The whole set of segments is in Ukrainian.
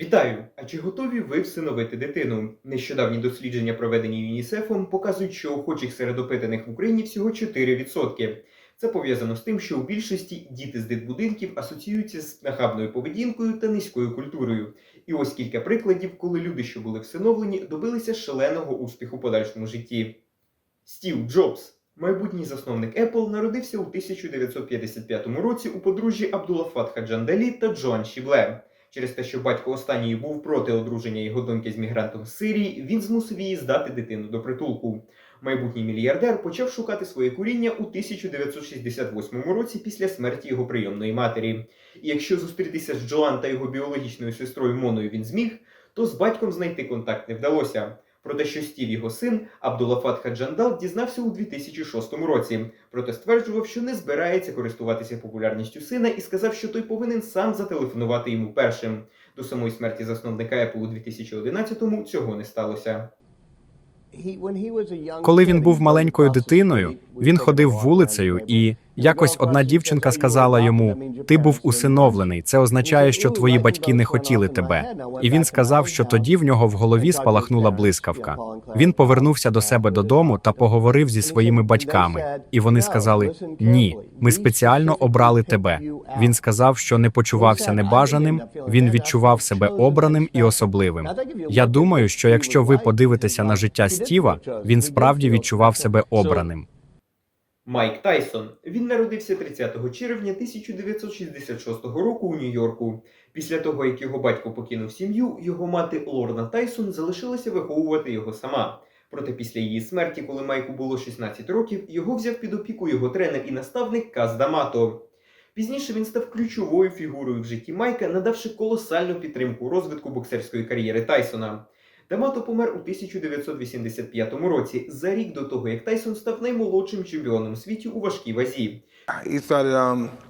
Вітаю! А чи готові ви всиновити дитину? Нещодавні дослідження, проведені ЮНІСЕФом, показують, що охочих серед опитаних в Україні всього 4%. Це пов'язано з тим, що у більшості діти з дитбудинків асоціюються з нахабною поведінкою та низькою культурою. І ось кілька прикладів, коли люди, що були всиновлені, добилися шаленого успіху в подальшому житті. Стів Джобс, майбутній засновник Apple, народився у 1955 році у подружжі Абдулафат Хаджандалі та Джоан Шібле. Через те, що батько останньої був проти одруження його доньки з мігрантом з Сирії, він змусив її здати дитину до притулку. Майбутній мільярдер почав шукати своє коріння у 1968 році після смерті його прийомної матері. І якщо зустрітися з Джоан та його біологічною сестрою Моною він зміг, то з батьком знайти контакт не вдалося. Про те, що Стів його син Абдулафат Хаджандал дізнався у 2006 році, проте стверджував, що не збирається користуватися популярністю сина і сказав, що той повинен сам зателефонувати йому першим. До самої смерті засновника Apple у 2011-му цього не сталося. Коли він був маленькою дитиною, він ходив вулицею, і якось одна дівчинка сказала йому: Ти був усиновлений. Це означає, що твої батьки не хотіли тебе. І він сказав, що тоді в нього в голові спалахнула блискавка. Він повернувся до себе додому та поговорив зі своїми батьками. І вони сказали: Ні, ми спеціально обрали тебе. Він сказав, що не почувався небажаним. Він відчував себе обраним і особливим. Я думаю, що якщо ви подивитеся на життя Стіва, він справді відчував себе обраним. Майк Тайсон. Він народився 30 червня 1966 року у Нью-Йорку. Після того, як його батько покинув сім'ю, його мати Лорна Тайсон залишилася виховувати його сама. Проте після її смерті, коли Майку було 16 років, його взяв під опіку його тренер і наставник Каз Дамато. Пізніше він став ключовою фігурою в житті Майка, надавши колосальну підтримку розвитку боксерської кар'єри Тайсона. Дамато помер у 1985 році, за рік до того, як Тайсон став наймолодшим чемпіоном світу у важкій вазі.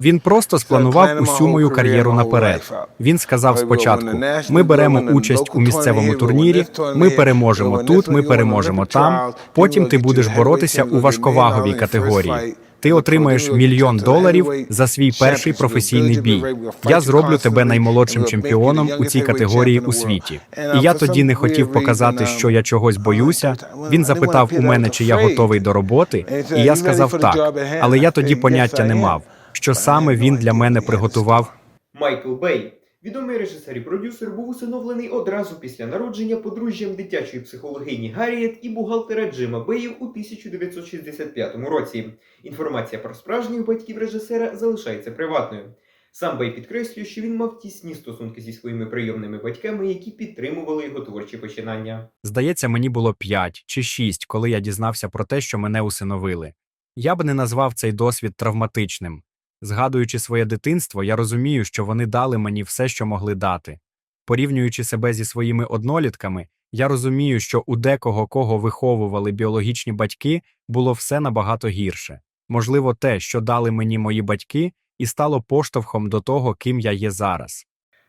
Він просто спланував усю мою кар'єру наперед. Він сказав спочатку: ми беремо участь у місцевому турнірі, ми переможемо тут, ми переможемо там. Потім ти будеш боротися у важковаговій категорії. Ти отримаєш мільйон доларів за свій перший професійний бій. Я зроблю тебе наймолодшим чемпіоном у цій категорії у світі. І я тоді не хотів показати, що я чогось боюся. Він запитав у мене, чи я готовий до роботи, і я сказав так. Але я тоді поняття не мав, що саме він для мене приготував. Майкл Бей, відомий режисер і продюсер, був усиновлений одразу після народження подружжям дитячої психологині Гарріет і бухгалтера Джима Беїв у 1965 році. Інформація про справжніх батьків режисера залишається приватною. Сам Бей підкреслює, що він мав тісні стосунки зі своїми прийомними батьками, які підтримували його творчі починання. Здається, мені було п'ять чи шість, коли я дізнався про те, що мене усиновили. Я б не назвав цей досвід травматичним. Згадуючи своє дитинство, я розумію, що вони дали мені все, що могли дати. Порівнюючи себе зі своїми однолітками, я розумію, що у декого, кого виховували біологічні батьки, було все набагато гірше. Можливо, те, що дали мені мої батьки, і стало поштовхом до того, ким я є зараз.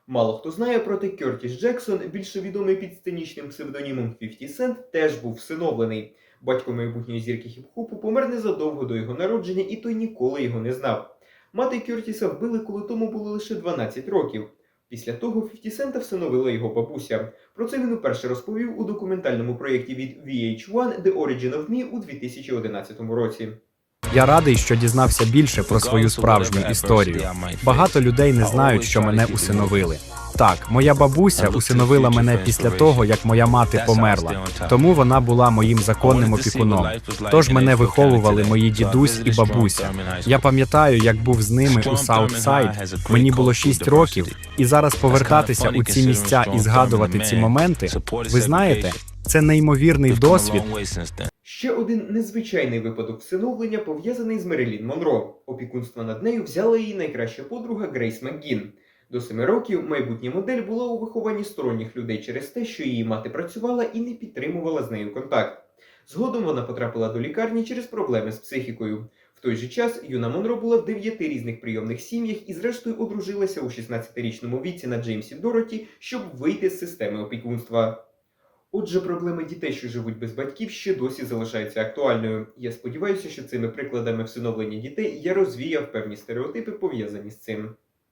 Мало хто знає, проте Кертіс Джексон, більше відомий під сценічним псевдонімом 50 Cent, теж був всиновлений. Батько майбутньої зірки хіп-хопу помер незадовго до його народження, і той ніколи його не знав. Мати Кюртіса вбили, коли тому було лише 12 років. Після того 50 Сента всиновила його бабуся. Про це він уперше розповів у документальному проєкті від VH1 The Origin of Me у 2011 році. Я радий, що дізнався більше про свою справжню історію. Багато людей не знають, що мене усиновили. Так, моя бабуся усиновила мене після того, як моя мати померла, тому вона була моїм законним опікуном. Тож мене виховували мої дідусь і бабуся. Я пам'ятаю, як був з ними у Саутсайд. Мені було 6 років, і зараз повертатися у ці місця і згадувати ці моменти. Ви знаєте, це неймовірний досвід. Ще один незвичайний випадок всиновлення пов'язаний з Мерилін Монро. Опікунство над нею взяла її найкраща подруга Грейс МакГін. До семи років майбутня модель була у вихованні сторонніх людей через те, що її мати працювала і не підтримувала з нею контакт. Згодом вона потрапила до лікарні через проблеми з психікою. В той же час юна Монро була в дев'яти різних прийомних сім'ях і, зрештою, одружилася у 16-річному віці на Джеймсі Дороті, щоб вийти з системи опікунства. Отже, проблеми дітей, що живуть без батьків, ще досі залишаються актуальною. Я сподіваюся, що цими прикладами всиновлення дітей я розвіяв певні стереотипи, пов'язані з цим.